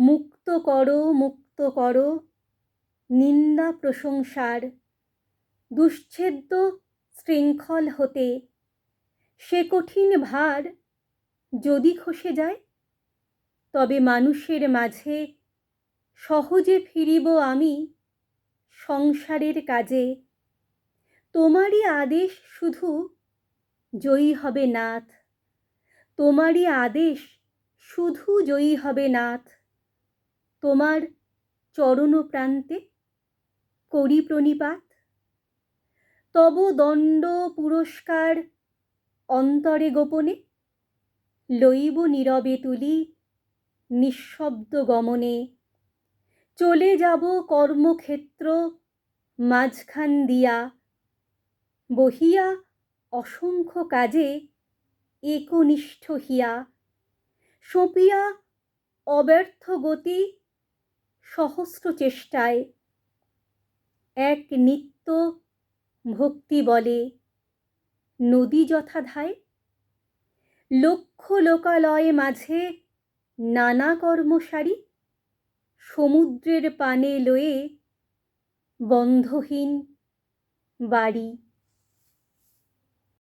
মুক্ত করো মুক্ত করো। নিন্দা প্রশংসার দুশ্ছেদ্য শৃঙ্খল হতে সে কঠিন ভার যদি খসে যায়, তবে মানুষের মাঝে সহজে ফিরিব আমি সংসারের কাজে। তোমারই আদেশ শুধু জয়ী হবে নাথ। তোমারই আদেশ শুধু জয়ী হবে নাথ। তোমার চরণ প্রান্তে করি প্রণিপাত। তব দণ্ড পুরস্কার অন্তরে গোপনে, লইব নীরবে তুলি নিঃশব্দ গমনে। চলে যাব কর্মক্ষেত্র মাঝখান দিয়া, বহিয়া অসংখ্য কাজে একনিষ্ঠ হিয়া। সঁপিয়া অব্যর্থ গতি সহস্র চেষ্টায় এক নিত্য ভক্তি বলে নদী যথাধায়। লক্ষ লোকালয় মাঝে নানা কর্মসারি, সমুদ্রের পানে লয়ে বন্ধহীন বাড়ি।